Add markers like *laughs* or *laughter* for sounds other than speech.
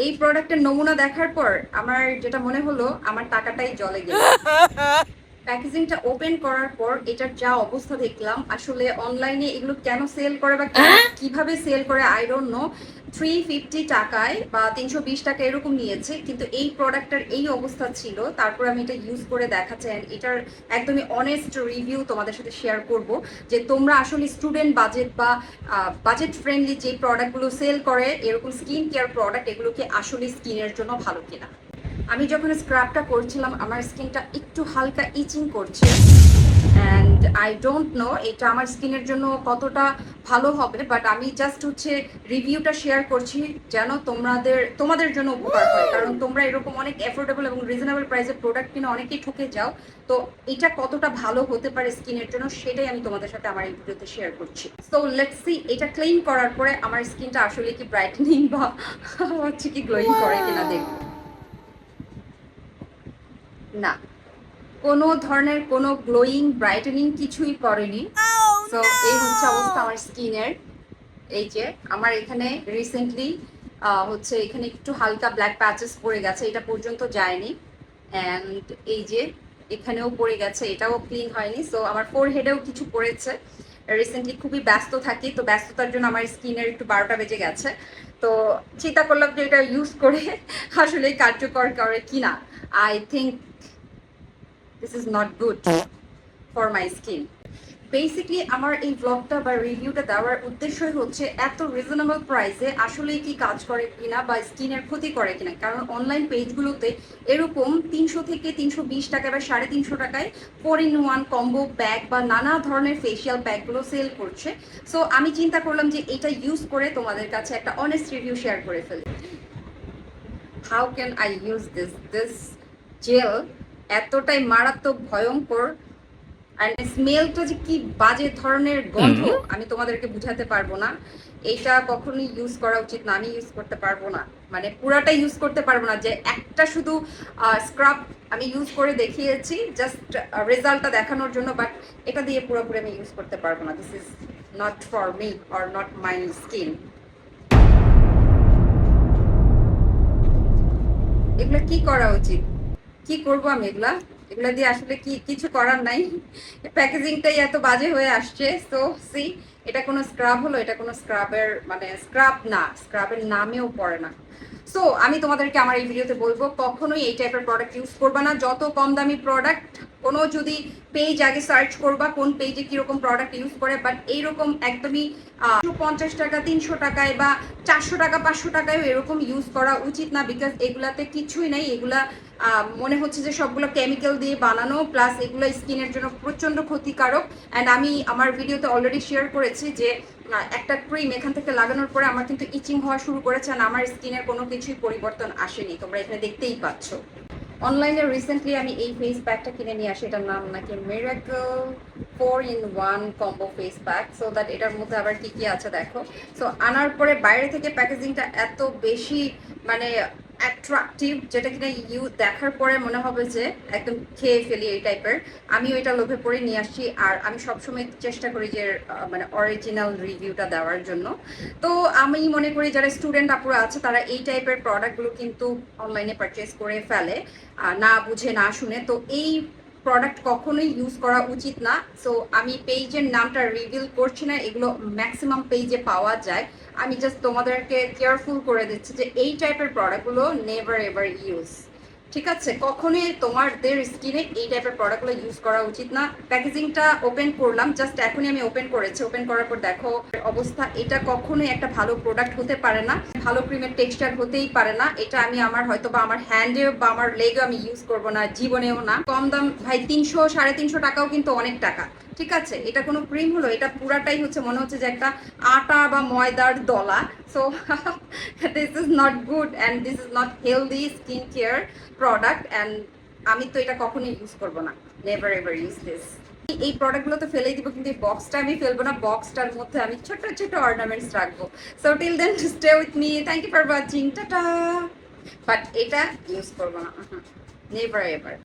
এই প্রোডাক্টের নমুনা দেখার পর আমার যেটা মনে হলো আমার টাকাটাই জলে গেল। *laughs* প্যাকেজিংটা ওপেন করার পর এটার যা অবস্থা দেখলাম আসলে অনলাইনে এগুলো কেন সেল করে বা কীভাবে সেল করে I don't know three fifty টাকায় বা তিনশো বিশ টাকা এরকম নিয়েছে কিন্তু এই প্রোডাক্টটার এই অবস্থা ছিল। তারপর আমি এটা ইউজ করে দেখাচ্ছি and এটার একদমই অনেস্ট রিভিউ তোমাদের সাথে শেয়ার করব যে তোমরা আসলে স্টুডেন্ট বাজেট বা বাজেট ফ্রেন্ডলি যে প্রোডাক্টগুলো সেল করে এরকম স্কিন কেয়ার প্রোডাক্ট এগুলো কি আসলে স্কিনের জন্য ভালো কিনা। আমি যখন স্ক্রাবটা করছিলাম, আমার স্কিনটা একটু হালকা ইচিং করছে। অ্যান্ড আই ডোন্ট নো এটা আমার স্কিনের জন্য কতটা ভালো হবে বাট আমি জাস্ট হচ্ছে রিভিউটা শেয়ার করছি যেন তোমাদের তোমাদের জন্য উপকার হয়। কারণ তোমরা এরকম অনেক অ্যাফোর্ডেবল এবং রিজনেবল প্রাইসের প্রোডাক্ট কিনে অনেকেই ঠকে যাও। তো এটা কতটা ভালো হতে পারে স্কিনের জন্য সেটাই আমি তোমাদের সাথে আমার এই ভিডিওতে শেয়ার করছি। সো লেটস সি এটা ক্লিন করার পরে আমার স্কিনটা আসলে কি ব্রাইটেনিং বা হচ্ছে কি গ্লোয়িং করে কিনা দেখব। না। কোনো ধরনের কোনো গ্লোয়িং ব্রাইটেনিং কিছুই করেনি সো এই হচ্ছে অবস্থা আমার স্কিনের। এই যে আমার এখানে রিসেন্টলি হচ্ছে এখানে একটু হালকা ব্ল্যাক প্যাচেস পড়ে গেছে এটা পর্যন্ত যায়নি। অ্যান্ড এই যে এখানেও পড়ে গেছে এটাও ক্লিন হয়নি। সো আমার ফোর হেডেও কিছু পড়েছে। রিসেন্টলি খুবই ব্যস্ত থাকি, তো ব্যস্ততার জন্য আমার স্কিনের একটু বারোটা বেজে গেছে। তো চিন্তা করলাম যে এটা ইউজ করে আসলে কার্যকর করে কিনা। I think this is not good for my skin basically আমার এই ব্লগটা বা রিভিউটা দেওয়ার উদ্দেশ্যই হচ্ছে এত রিজনেবল প্রাইসে আসলে কি কাজ করে কিনা বা স্কিনের ক্ষতি করে কিনা। কারণ অনলাইন পেজগুলোতে এরকম তিনশো থেকে তিনশো বিশ টাকা বা সাড়ে তিনশো টাকায় four in one combo bag বা নানা ধরনের ফেসিয়াল ব্যাগগুলো সেল করছে। সো আমি চিন্তা করলাম যে এটা ইউজ করে তোমাদের কাছে একটা অনেস্ট রিভিউ শেয়ার করে ফেলি। How can I use this this gel এতটাই মারাত্মক ভয়ঙ্কর অ্যান্ড স্মেলটা যে কি বাজে ধরনের গন্ধ আমি তোমাদেরকে বুঝাতে পারব না। এইটা কখনোই ইউজ করা উচিত না আমি ইউজ করতে পারব না। মানে পুরাটা ইউজ করতে পারব না যে একটা শুধু স্ক্রাব আমি ইউজ করে দেখিয়েছি জাস্ট রেজাল্টটা দেখানোর জন্য বাট এটা দিয়ে পুরোপুরি আমি ইউজ করতে পারব না। This is not for me or not my skin এগুলো কি করা উচিত? কি করব আমি এগুলা? এগুলা দিয়ে আসলে কি, কিছু করার নাই। প্যাকেজিংটাই এত বাজে হয়ে আসছে তো সি এটা কোনো স্ক্রাব হলো, এটা কোনো স্ক্রাবের মানে স্ক্রাব না স্ক্রাবের নামেও পড়ে না। সো আমি তোমাদেরকে আমার এই ভিডিওতে বলব, কখনোই এই টাইপের প্রোডাক্ট ইউজ করবা না, যত কম দামি প্রোডাক্ট কোনো যদি পেজ আগে সার্চ করবা কোন পেজে কীরকম প্রোডাক্ট ইউজ করে বাট এইরকম একদমই পঞ্চাশ টাকা, তিনশো টাকায় বা চারশো টাকা, পাঁচশো টাকায় এরকম ইউজ করা উচিত না বিকজ এগুলাতে কিছুই নাই। এগুলা মনে হচ্ছে যে সবগুলো কেমিক্যাল দিয়ে বানানো প্লাস এগুলো স্কিনের জন্য প্রচণ্ড ক্ষতিকারক। অ্যান্ড আমি আমার ভিডিওতে অলরেডি শেয়ার করেছি যে একটা ক্রিম এখান থেকে লাগানোর পরে আমার কিন্তু ইচিং হওয়া শুরু করেছে আর আমার স্কিনের কোনো কিছুই পরিবর্তন আসেনি। তোমরা এখানে দেখতেই পাচ্ছ। অনলাইনে রিসেন্টলি আমি এই ফেস প্যাকটা কিনে নিয়ে আসি, এটার নাম নাকি Miracle four in one combo face pack so that এটার মধ্যে আবার কী কী আছে দেখো। সো আনার পরে বাইরে থেকে প্যাকেজিংটা এত বেশি মানে অ্যাট্রাকটিভ যেটা কিনা ইউ দেখার পরে মনে হবে যে একদম খেয়ে ফেলি এই টাইপের আমি ওইটা লোভে পড়ে নিয়ে আসছি আর আমি সবসময় চেষ্টা করি যে মানে অরিজিনাল রিভিউটা দেওয়ার জন্য। তো আমি মনে করি যারা স্টুডেন্ট আপুরা আছে, তারা এই টাইপের প্রোডাক্টগুলো কিন্তু অনলাইনে পারচেস করে ফেলে না বুঝে না শুনে। তো এই প্রোডাক্ট কখনোই ইউজ করা উচিত না। সো আমি পেজের নামটা রিভিল করছি না, এগুলো ম্যাক্সিমাম পেজে পাওয়া যায়। আমি জাস্ট তোমাদেরকে কেয়ারফুল করে দিচ্ছি যে এই টাইপের প্রোডাক্টগুলো নেভার এভার ইউজ ঠিক আছে, কখনোই তোমাদের স্কিনে এই টাইপের প্রোডাক্টগুলো ইউজ করা উচিত না। প্যাকেজিংটা ওপেন করলাম জাস্ট এখনই আমি ওপেন করেছি। ওপেন করার পর দেখো, অবস্থা, এটা কখনোই একটা ভালো প্রোডাক্ট হতে পারে না। ভালো ক্রিমের টেক্সচার হতেই পারে না। এটা আমি আমার হয়তো বা আমার হ্যান্ডে বা আমার লেগে আমি ইউজ করব না, জীবনেও না। কম দাম, ভাই, তিনশো, সাড়ে তিনশো টাকাও কিন্তু অনেক টাকা। ঠিক আছে, এটা কোনো ক্রিম হলো, এটা পুরাটাই হচ্ছে মনে হচ্ছে যে একটা আটা বা ময়দার দলা। So this is not good and this is not healthy skin care product and আমি তো এটা কখনোই ইউজ করব না। নেভার এভার ইউজ দিস এই প্রোডাক্টগুলো তো ফেলেই দিব, কিন্তু এই বক্সটা আমি ফেলব না। বক্সটার মধ্যে আমি ছোট ছোট অর্নামেন্টস রাখব। So till then stay with me thank you for watching tata. But এটা ইউজ করব না। Never ever